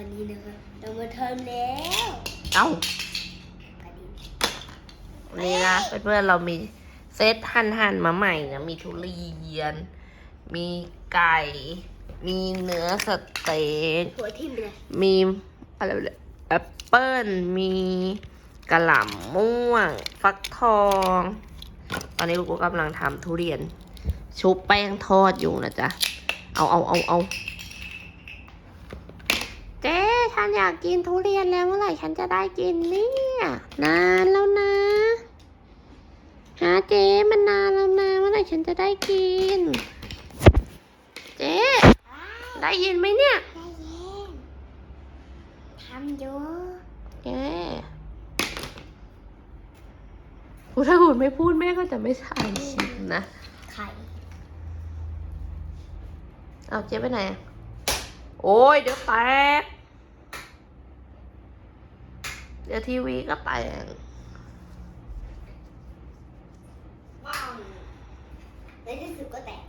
วันนี้นะคะเรามาทำแล้วเอ้าอันนี้วันนี้นะเพื่อนๆเรามีเซตหั่นหั่นๆมาใหม่นะมีทุเรียน มีไก่ มีเนื้อสเต็กหัวทิ่มเลยมีอะไรเนี่ยแอปเปิ้ลมีกระหล่ำม่วง ฟักทอง ตอนนี้ลูกก็กำลังทำทุเรียน ชุบแป้งทอดอยู่นะจ๊ะ เอาเอาเอาเอา เจ๊ฉันอยากกินทุเรียนแล้วเมื่อไหร่ฉันจะได้กินเนี่ยนานแล้วนะฮะเจ๊มันนานแล้วนะเมื่อไหร่ฉันจะได้กิน เจ๊ได้ยินไหมเนี่ยได้เย็นทำอยู่แกพูถ้าคุณไม่พูดแม่ก็จะไม่ถ่ายคลิปนะไข่เอาเจ๊ไปไหนอะโอ้ยเดี๋ยวแตก เดี๋ยวทีวีก็แตกว้าวในที่สุดก็แตก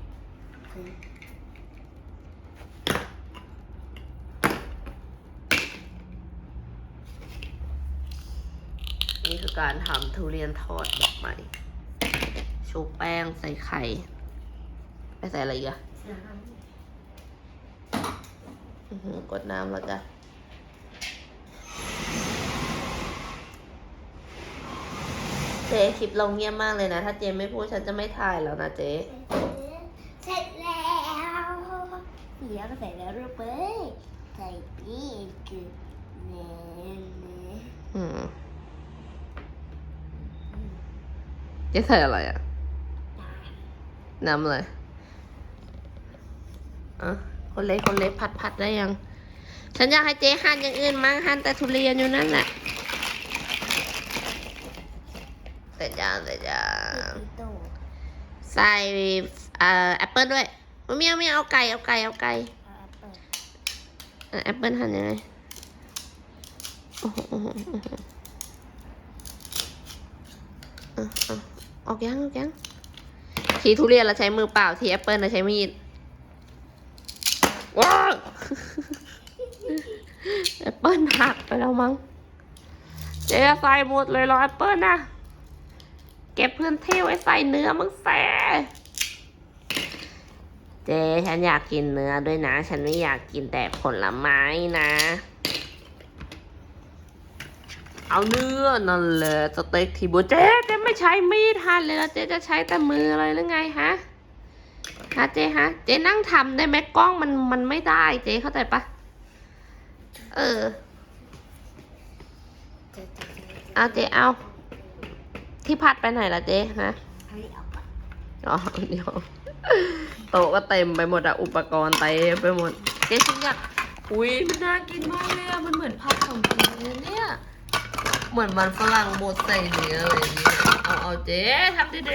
นี่คือการทำทุเรียนทอดแบบใหม่ชุบแป้งใส่ไข่ ไปใส่อะไรอีกอะอื้อหือกดน้ำแล้วจ้ะ เจ๊คลิปลงเงียบมากเลยนะ ถ้าเจ๊ไม่พูดฉันจะไม่ถ่ายแล้วนะเจ๊เสร็จแล้วเดี๋ยวก็เสร็จแล้วรูปเอ้ยใส่นี่คือเนื้อเนื้ออืมเจ๊ใส่อะไรอะ น้ำอะไรอะคนเล็กคนเล็กผัดผัดได้ยัง ฉันอยากให้เจ๊หั่นอย่างอื่นมั้งหั่นแต่ทุเรียนอยู่นั่นแหละ เสร็จยังเสร็จยังโตใส่เอ่อแอปเปิลด้วยไม่เอาไม่เอาไก่เอาไก่เอาไก่เปิดเอ่อแอปเปิลหั่นยังไงโอ้โหโอ้โหโอ้โหอะอะออกยังออกยังทีทุเรียนเราใช้มือเปล่าทีแอปเปิลเราใช้มีดว้าวแอปเปิลหักไปแล้วมั้งเจ๊ใส่หมดเลยเหรอแอปเปิลนะ เก็บพื้นที่ไว้ใส่เนื้อมังแสเจ๊ฉันอยากกินเนื้อด้วยนะ ฉันไม่อยากกินแต่ผลไม้นะ เอาเนื้อนั่นแหละสเต็กทีบัวเจ๊เจ๊ไม่ใช้มีดหั่นเลยนะเจ๊จะใช้แต่มือเลยหรือไงฮะฮะเจ๊ฮะ เจ๊นั่งทำได้ไหมกล้องมันมันไม่ได้ เจ๊เข้าใจปะเออเอาเจ๊เอา ที่พัดไปไหนล่ะเจ๊ฮะเอานี่ออกก่อนอ๋อเดี๋ยวโต๊ะก็เต็มไปหมดอะอุปกรณ์เต็มไปหมด เจ๊ฉันอยากอุ้ยมันน่ากินมากเลยอะมันเหมือนผัดของจริงเลยเนี่ย เหมือนมันฝรั่งบดใส่เนื้ออะไรอย่างเงี้ยเอาเอาเจ๊ทำดีๆ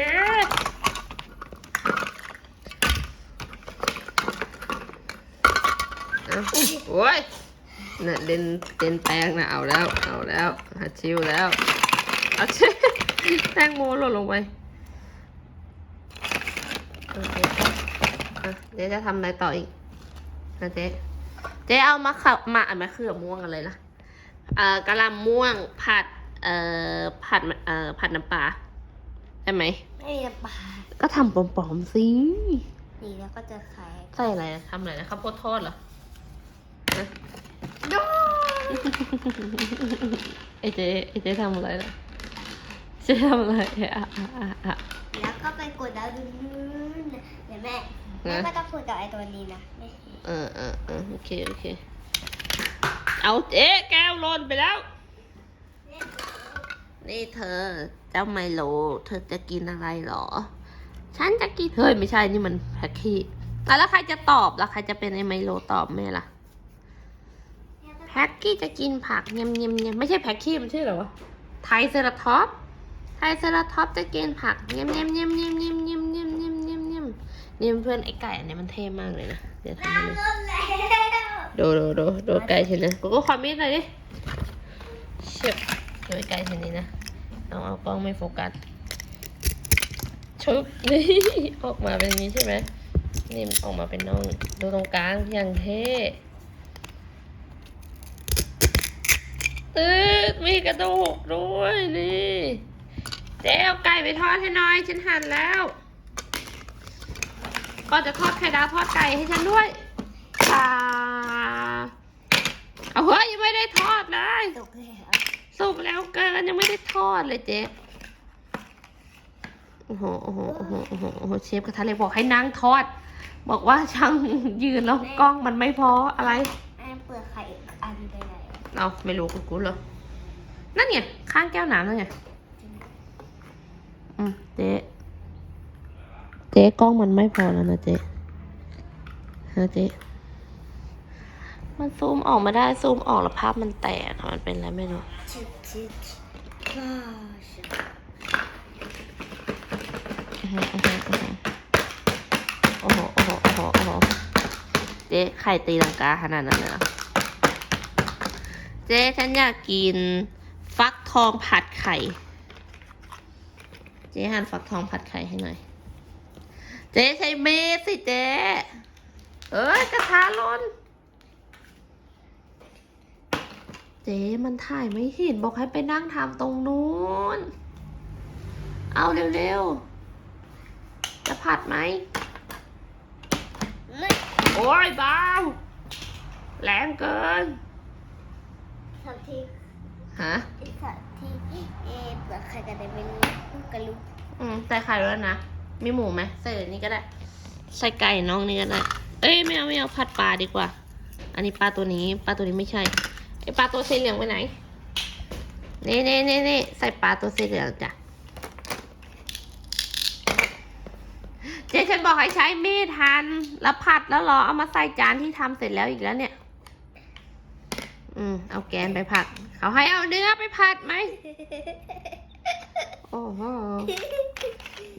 เอาโอ้ยน่ะเล่นเล่นแป้งนะเอาแล้ว เอาแล้วหัดชิวแล้ว เอาเจ๊ แตงโมหล่นลงไปโอเคอะเจ๊จะทำอะไรต่ออีกนะเจ๊เจ๊เอามะเขือมาอะมะเขือม่วงอะไรล่ะเอ่อกะหล่ำม่วงผัด เอ่อผัดเอ่อผัดน้ำปลาได้ไหมไม่มีน้ำปลาก็ทำปลอมๆสินี่แล้วก็จะขายใส่อะไรทำอะไรนะข้าวโพดทอดเหรอฮะโดไอเจ๊ไอเจ๊ทำอะไรล่ะ เจ๊ทำอะไรอะอะอะอะ แล้วก็ไปกดดาวดูนู้นนะเดี๋ยวแม่แม่ก็ต้องคุยกับไอ้ตัวนี้นะไม่เออเออเออโอเคโอเค เอาเจ๊แก้วหล่นไปแล้ว นี่เธอ เจ้าไมโล เธอจะกินอะไรเหรอ ฉันจะกินเฮ้ยไม่ใช่นี่มันแพ็คกี้อะแล้วใครจะตอบแล้วใครจะเป็นไอไมโลตอบแม่ล่ะ แพ็คกี้จะกินผักเงียมเงียมเงียมไม่ใช่แพ็คกี้มันชื่ออะไรวะไทยเซราท็อปส์ ทเซราท็อปจะกินผักเงียมเงียมเงียมเงียมเงียมเงียมเงียมเงียมเงียมเงียมนี่เพื่อนไอ้ไก่อันนี้มันเท่มากเลยนะ เดี๋ยวทำให้ดูน้ำลยดูดูดูดูไก่ชนะกูก็ความมีดหน่อยดิเชิบดูไก่ชนิดนะเอาเอากล้องไม่โฟกัสชุบนี่ออกมาเป็นอย่างนี้ใช่ไหมนี่ออกมาเป็นน่องดูตรงกลางอย่างเท่มีกระดูกด้วยนี่ เจ๊เอาไก่ไปทอดให้หน่อยฉันหั่นแล้ว ก็จะทอดไข่ดาวทอดไก่ให้ฉันด้วยค่ะเอาเฮ้ยยังไม่ได้ทอดเลยตกแล้วสุกแล้วเกินยังไม่ได้ทอดเลยเจ๊โอ้โหโอ้โหโอ้โหโอ้โหโอ้โหเชฟกระทะเหล็กบอกให้นั่งทอด บอกว่าช่างยืนแล้วกล้องมันไม่พออะไรแม่เปลือกไข่อีกอันไปไหนอะเราไม่รู้กูกูเหรอนั่นไงข้างแก้วน้ำนั่นไง อืมเจ๊เจ๊กล้องมันไม่พอแล้วนะเจ๊ฮะเจ๊มันซูมออกมาได้ซูมออกแล้วภาพมันแตกมันเป็นอะไรไม่รู้โอ้โหโอ้โหโอ้โหโอ้โหเจ๊ไข่ตีลังกาขนาดนั้นเลยเหรอเจ๊ฉันอยากกิน ฟักทองผัดไข่ เจ๊หั่นฟักทองผัดไข่ให้หน่อย เจ๊ใช้เมดสิเจ๊เอ้ยกระทะร้อนเจ๊มันถ่ายไม่เห็นบอกให้ไปนั่งทำตรงนู้น เอาเร็วๆ จะผัดไหมโอ้ยเบาแรงเกินทำที ฮะที่สัตว์ที่เอเปลือกไข่กันได้เป็นลูกกระลุกอืมใส่ไข่ด้วยนะ มีหมูไหมใส่อันนี้ก็ได้ ใส่ไก่น้องนี่ก็ได้ เอ้ยไม่เอาไม่เอาผัดปลาดีกว่า อันนี้ปลาตัวนี้ปลาตัวนี้ไม่ใช่ไอปลาตัวสีเหลืองไปไหนนี่นี่นี่นี่ใส่ปลาตัวสีเหลืองจ้ะเจ๊ฉันบอกให้ใช้มีดหั่นแล้วผัดแล้วรอเอามาใส่จานที่ทำเสร็จแล้วอีกแล้วเนี่ย อืมเอาแกนไปผัด เขาให้เอาเนื้อไปผัดไหม โอ้โห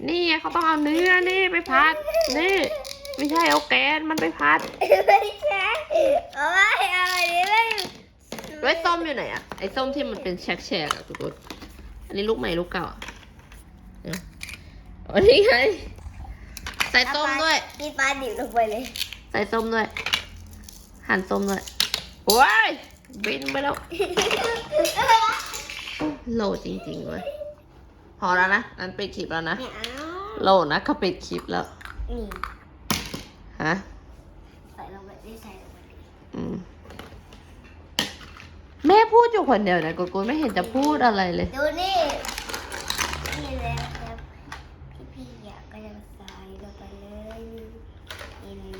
นี่ไงเขาต้องเอาเนื้อนี่ไปพัด นี่ ไม่ใช่เอาแกนมันไปพัดไม่ใช่เอาไว้เอาอันนี้ไม่ไว้ส้มอยู่ไหนอะไอ้ส้มที่มันเป็นแฉกๆอะทุกคนอันนี้ลูกใหม่ลูกเก่าอะเดี๋ยวอันนี้ไงใส่ส้มด้วย มีปลาดิบลงไปเลย ใส่ส้มด้วย หั่นส้มด้วยโอ้ย บินไปแล้วโหลจริงๆเลยพอแล้วนะนั้นปิดคลิปแล้วนะไม่เอาโหลนะเขาปิดคลิปแล้วนี่ฮะใส่ลงไปได้ใส่ลงไปเลยอืมแม่พูดอยู่คนเดียวนะกูกูไม่เห็นจะพูดอะไรเลย ดูนี่นี่แล้วครับพี่พี่ๆอยากก็จะใส่ลงไปเลยนี่นี่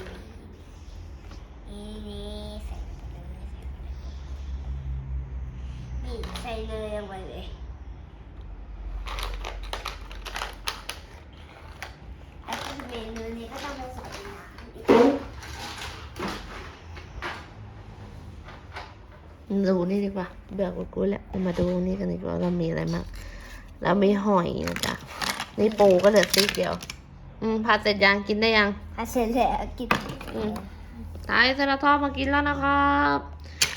นี่นี่ใส่ลงไปเลย นี่ใส่เลยลงไปเลย แล้วก็เมนูนี้ก็ต้องผสมน้ำอีกดูนี่ดีกว่าเบื่อกูกูแล้วมาดูนี่กันดีกว่าเรามีอะไรมางเรามีหอยนะจ๊ะนี่ปูก็เหลือซีกเดียว อืมผัดเสร็จยังกินได้ยัง อาเสร็จแล้วกิน อืมตายเซราทอดมากินแล้วนะครับ